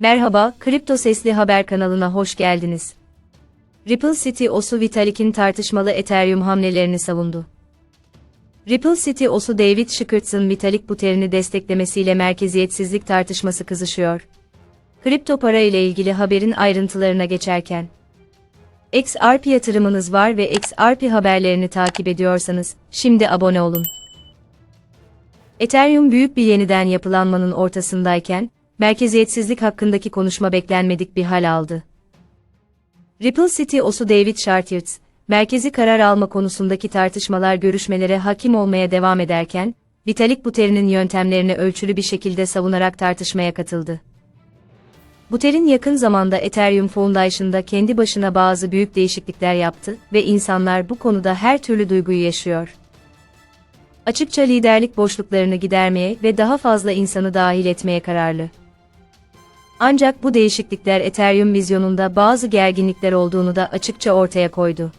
Merhaba, Kripto Sesli Haber kanalına hoş geldiniz. Ripple City Osu Vitalik'in tartışmalı Ethereum hamlelerini savundu. Ripple City Osu David Schickerts'ın Vitalik Buterin'i desteklemesiyle merkeziyetsizlik tartışması kızışıyor. Kripto para ile ilgili haberin ayrıntılarına geçerken. XRP yatırımınız var ve XRP haberlerini takip ediyorsanız, şimdi abone olun. Ethereum büyük bir yeniden yapılanmanın ortasındayken, merkeziyetsizlik hakkındaki konuşma beklenmedik bir hal aldı. Ripple City Osu David Chartier's, merkezi karar alma konusundaki tartışmalar görüşmelere hakim olmaya devam ederken, Vitalik Buterin'in yöntemlerini ölçülü bir şekilde savunarak tartışmaya katıldı. Buterin yakın zamanda Ethereum Foundation'da kendi başına bazı büyük değişiklikler yaptı ve insanlar bu konuda her türlü duyguyu yaşıyor. Açıkça liderlik boşluklarını gidermeye ve daha fazla insanı dahil etmeye kararlı. Ancak bu değişiklikler Ethereum vizyonunda bazı gerginlikler olduğunu da açıkça ortaya koydu.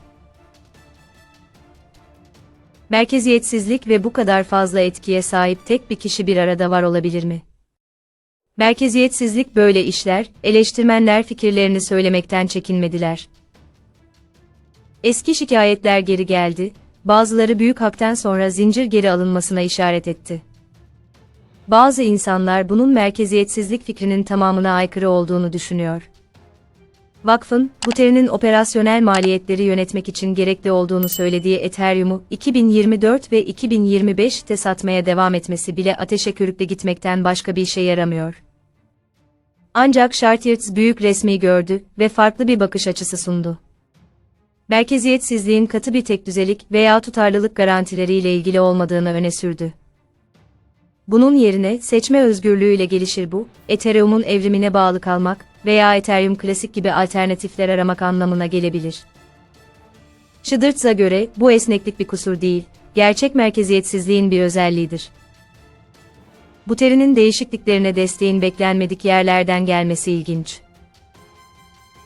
Merkeziyetsizlik ve bu kadar fazla etkiye sahip tek bir kişi bir arada var olabilir mi? Merkeziyetsizlik böyle işler, eleştirmenler fikirlerini söylemekten çekinmediler. Eski şikayetler geri geldi, bazıları büyük hakten sonra zincir geri alınmasına işaret etti. Bazı insanlar bunun merkeziyetsizlik fikrinin tamamına aykırı olduğunu düşünüyor. Vakfın, Buterin'in operasyonel maliyetleri yönetmek için gerekli olduğunu söylediği Ethereum'u 2024 ve 2025'te satmaya devam etmesi bile ateşe körükle gitmekten başka bir işe yaramıyor. Ancak Chartier's büyük resmi gördü ve farklı bir bakış açısı sundu. Merkeziyetsizliğin katı bir tekdüzelik veya tutarlılık garantileriyle ilgili olmadığını öne sürdü. Bunun yerine seçme özgürlüğüyle gelişir bu, Ethereum'un evrimine bağlı kalmak veya Ethereum klasik gibi alternatifler aramak anlamına gelebilir. Schiddertz'a göre bu esneklik bir kusur değil, gerçek merkeziyetsizliğin bir özelliğidir. Buterin'in değişikliklerine desteğin beklenmedik yerlerden gelmesi ilginç.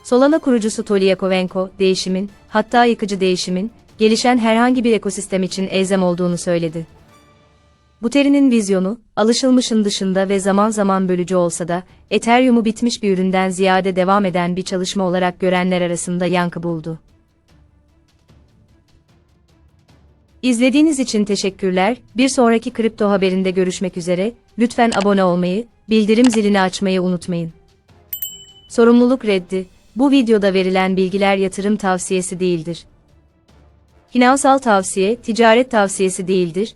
Solana kurucusu Toli Yakovenko, değişimin, hatta yıkıcı değişimin, gelişen herhangi bir ekosistem için elzem olduğunu söyledi. Buterin'in vizyonu, alışılmışın dışında ve zaman zaman bölücü olsa da, Ethereum'u bitmiş bir üründen ziyade devam eden bir çalışma olarak görenler arasında yankı buldu. İzlediğiniz için teşekkürler. Bir sonraki kripto haberinde görüşmek üzere. Lütfen abone olmayı, bildirim zilini açmayı unutmayın. Sorumluluk reddi. Bu videoda verilen bilgiler yatırım tavsiyesi değildir. Finansal tavsiye, ticaret tavsiyesi değildir,